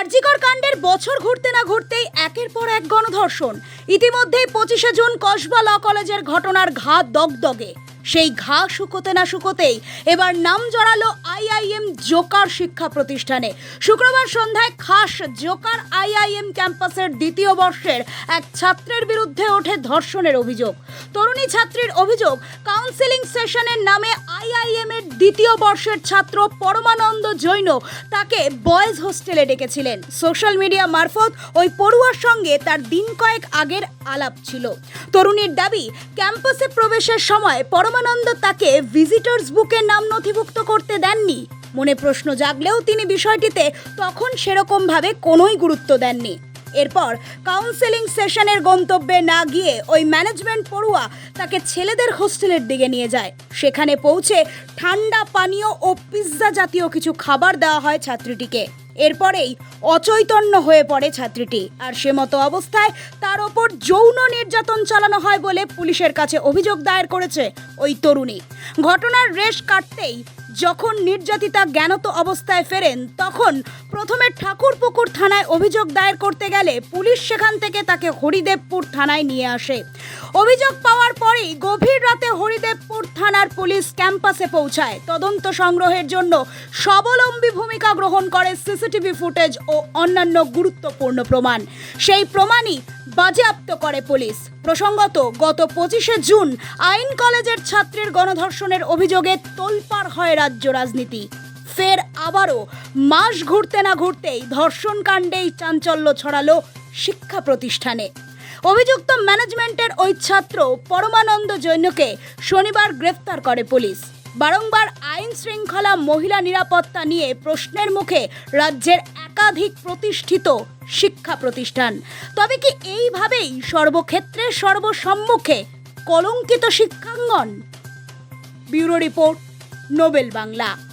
আরজিকর কাণ্ডের বছর ঘুরতে না ঘুরতেই একের পর এক গণধর্ষণ। ইতিমধ্যেই পঁচিশে জুন কসবা ল কলেজের ঘটনার ঘা দগদগে। সেই ঘা শুকোতে না শুকোতেই এবার নাম জড়ালো আইআইএম জোকার শিক্ষা প্রতিষ্ঠানে। শুক্রবার সন্ধ্যায় খাস জোকার আইআইএম ক্যাম্পাসের দ্বিতীয় বর্ষের এক ছাত্রের বিরুদ্ধে ওঠে ধর্ষণের অভিযোগ। তরুণী ছাত্রীর অভিযোগ কাউন্সেলিং সেশনের নামে আইআইএম দ্বিতীয় বর্ষের ছাত্র পরমানন্দ জৈন তাকে বয়েজ হোস্টেলে ডেকেছিলেন। সোশ্যাল মিডিয়া মারফত ওই পড়ুয়ার সঙ্গে তার দিন কয়েক আগের আলাপ ছিল। তরুণীর দাবি, ক্যাম্পাসে প্রবেশের সময় পরমানন্দ তাকে ভিজিটর্স বুকে নাম নথিভুক্ত করতে দেননি। মনে প্রশ্ন জাগলেও তিনি বিষয়টিতে তখন সেরকমভাবে কোনোই গুরুত্ব দেননি। এরপর কাউন্সেলিং সেশনের গন্তব্যে না গিয়ে ওই ম্যানেজমেন্ট পড়ুয়া তাকে ছেলেদের হোস্টেলের দিকে নিয়ে যায়। সেখানে পৌঁছে ঠান্ডা পানীয় ও পিৎজা জাতীয় কিছু খাবার দেওয়া হয় ছাত্রীটিকে। এরপরেই অচৈতন্য হয়ে পড়ে ছাত্রীটি। আর সে মতো অবস্থায় তার ওপর যৌন নির্যাতন চালানো হয় বলে পুলিশের কাছে অভিযোগ দায়ের করেছে ওই তরুণী। ঘটনার রেশ কাটতেই যখন নির্যাতিতা জ্ঞানত অবস্থায় ফেরেন, তখন প্রথমে ঠাকুরপুকুর থানায় অভিযোগ দায়ের করতে গেলে পুলিশ সেখান থেকে তাকে হরিদেবপুর থানায় নিয়ে আসে। অভিযোগ পাওয়ার পরেই গভীর রাতে হরিদেবপুর থানার পুলিশ ক্যাম্পাসে পৌঁছায়। তদন্ত সংগ্রহের জন্য স্বাবলম্বী ভূমিকা গ্রহণ করে সিসিটিভি ফুটেজ ও অন্যান্য গুরুত্বপূর্ণ প্রমাণ। সেই প্রমাণই বাজেয়াপ্ত করে পুলিশ। প্রসঙ্গত, গত পঁচিশে জুন আইন কলেজের ছাত্রীর গণধর্ষণের অভিযোগে তোলপাড় হয় রাজ্য রাজনীতি। ফের আবারও মাস ঘুরতে না ঘুরতেই ধর্ষণকাণ্ডেই চাঞ্চল্য ছড়ালো শিক্ষা প্রতিষ্ঠানে। অভিযুক্ত ম্যানেজমেন্টের ওই ছাত্র পরমানন্দ জৈনকে শনিবার গ্রেফতার করে পুলিশ। বারংবার আইন শৃঙ্খলা মহিলা নিরাপত্তা নিয়ে প্রশ্নের মুখে রাজ্যের একাধিক প্রতিষ্ঠিত শিক্ষা প্রতিষ্ঠান। তবে কি এইভাবেই সর্বক্ষেত্রে সর্বসম্মুখে কলঙ্কিত শিক্ষাঙ্গন? Bureau report, Nobel Bangla.